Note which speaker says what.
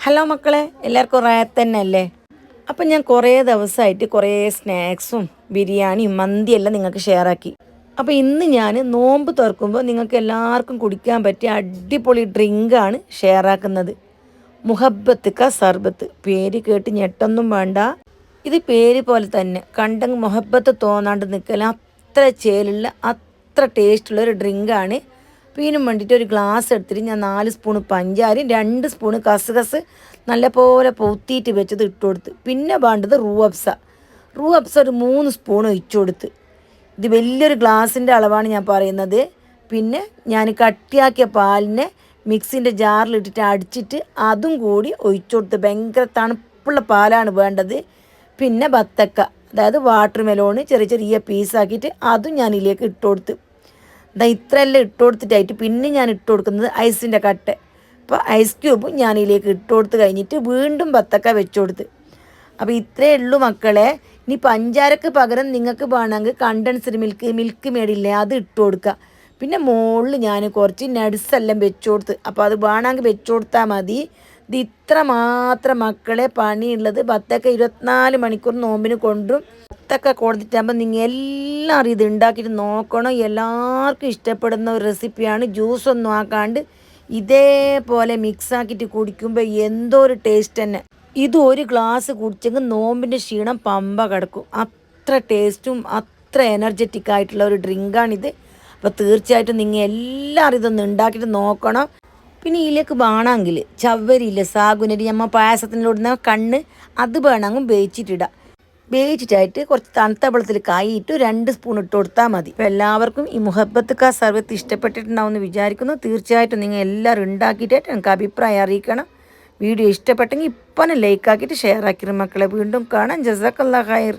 Speaker 1: Hello മക്കളെ എല്ലാവർക്കും റാത്തന്നെ അല്ലേ അപ്പം ഞാൻ കുറേ ദിവസമായിട്ട് കുറേ സ്നാക്സും ബിരിയാണിയും മന്തിയെല്ലാം നിങ്ങൾക്ക് ഷെയർ ആക്കി അപ്പോൾ ഇന്ന് ഞാൻ നോമ്പ് തുറക്കുമ്പോൾ നിങ്ങൾക്ക് എല്ലാവർക്കും കുടിക്കാൻ പറ്റിയ അടിപൊളി ഡ്രിങ്കാണ് ഷെയർ ആക്കുന്നത് മുഹബത്ത് ക സർബത്ത്. പേര് കേട്ട് ഞെട്ടൊന്നും വേണ്ട. ഇത് പേര് പോലെ തന്നെ കണ്ടങ്ങ് മുഹബത്ത് തോന്നാണ്ട് നിൽക്കല അത്ര ചേലുള്ള അത്ര ടേസ്റ്റുള്ള ഒരു ഡ്രിങ്കാണ് ഇതിനും വേണ്ടിയിട്ട് ഒരു ഗ്ലാസ് എടുത്തിട്ട് ഞാൻ നാല് സ്പൂണ് പഞ്ചാരി രണ്ട് സ്പൂണ് കസകസ് നല്ലപോലെ പൊത്തിയിട്ട് വെച്ചത് ഇട്ട് കൊടുത്ത്. പിന്നെ വേണ്ടത് റൂ അബ്സ. റൂ ഒരു മൂന്ന് സ്പൂൺ ഒഴിച്ചു കൊടുത്ത്. ഇത് വലിയൊരു ഗ്ലാസിന്റെ അളവാണ് ഞാൻ പറയുന്നത്. പിന്നെ ഞാൻ കട്ടിയാക്കിയ പാലിനെ മിക്സിന്റെ ജാറിലിട്ടിട്ട് അടിച്ചിട്ട് അതും കൂടി ഒഴിച്ചു കൊടുത്ത്. ഭയങ്കര തണുപ്പുള്ള പാലാണ് വേണ്ടത്. പിന്നെ ബത്തക്ക അതായത് വാട്ടർ മെലോണ് ചെറിയ ചെറിയ പീസാക്കിയിട്ട് അതും ഞാൻ ഇതിലേക്ക് ഇട്ട് കൊടുത്ത്. ഇതാ ഇത്രയെല്ലാം ഇട്ട് കൊടുത്തിട്ടായിട്ട് പിന്നെ ഞാൻ ഇട്ട് കൊടുക്കുന്നത് ഐസിന്റെ കട്ട. അപ്പോൾ ഐസ് ക്യൂബും ഞാൻ ഇതിലേക്ക് ഇട്ട് കൊടുത്ത് കഴിഞ്ഞിട്ട് വീണ്ടും ബത്തക്ക വെച്ച് കൊടുത്ത്. അപ്പോൾ ഇത്രയേ ഉള്ളൂ മക്കളെ. ഇനി പഞ്ചാരക്ക് പകരം നിങ്ങൾക്ക് വേണമെങ്കിൽ കണ്ടൻസ്ഡ് മിൽക്ക് മിൽക്ക് മേടില്ലേ അത് ഇട്ട് കൊടുക്കുക. പിന്നെ മുകളിൽ ഞാൻ കുറച്ച് നട്സ് എല്ലാം വെച്ച് കൊടുത്ത്. അപ്പോൾ അത് വേണമെങ്കിൽ വെച്ച് കൊടുത്താൽ മതി. ഇത് ഇത്ര മാത്രം മക്കളെ പണിയുള്ളത്. ബത്തക്ക ഇരുപത്തിനാല് മണിക്കൂർ നോമ്പിന് കൊണ്ടും ബത്തക്ക കൊടുത്തിട്ടാകുമ്പോൾ നിങ്ങൾ എല്ലാവരും ഇത് ഉണ്ടാക്കിയിട്ട് നോക്കണം. എല്ലാവർക്കും ഇഷ്ടപ്പെടുന്ന ഒരു റെസിപ്പിയാണ് ജ്യൂസ് ഒന്നും ആക്കാണ്ട് ഇതേപോലെ മിക്സ് ആക്കിയിട്ട് കുടിക്കുമ്പോൾ എന്തോ ഒരു ടേസ്റ്റ് തന്നെ. ഇത് ഒരു ഗ്ലാസ് കുടിച്ചെങ്കിൽ നോമ്പിന്റെ ക്ഷീണം പമ്പ കിടക്കും. അത്ര ടേസ്റ്റും അത്ര എനർജറ്റിക് ആയിട്ടുള്ള ഒരു ഡ്രിങ്കാണിത് അപ്പോൾ തീർച്ചയായിട്ടും നിങ്ങൾ എല്ലാവരും ഇതൊന്ന് ഉണ്ടാക്കിയിട്ട് നോക്കണം. പിന്നെ ഇതിലേക്ക് വേണമെങ്കിൽ ചവ്വരിയില്ല സാഗുനരി നമ്മൾ പായസത്തിനോടുന്ന കണ്ണ് അത് വേണമെങ്കിൽ വേവിച്ചിട്ടിടാം വേവിച്ചിട്ടായിട്ട് കുറച്ച് തണുത്ത വെള്ളത്തിൽ കായിട്ട് രണ്ട് സ്പൂൺ ഇട്ട് കൊടുത്താൽ മതി. അപ്പോൾ എല്ലാവർക്കും ഈ മുഹബത്ത് കാ സർവത്ത് ഇഷ്ടപ്പെട്ടിട്ടുണ്ടാവും എന്ന് വിചാരിക്കുന്നു. തീർച്ചയായിട്ടും നിങ്ങൾ എല്ലാവരും ഉണ്ടാക്കിയിട്ട് എനിക്ക് അഭിപ്രായം അറിയിക്കണം. വീഡിയോ ഇഷ്ടപ്പെട്ടെങ്കിൽ ഇപ്പം ലൈക്ക് ആക്കിയിട്ട് ഷെയർ ആക്കിയിട്ട് മക്കളെ വീണ്ടും കാണാം. ജസാക്കല്ലാ ഖൈർ.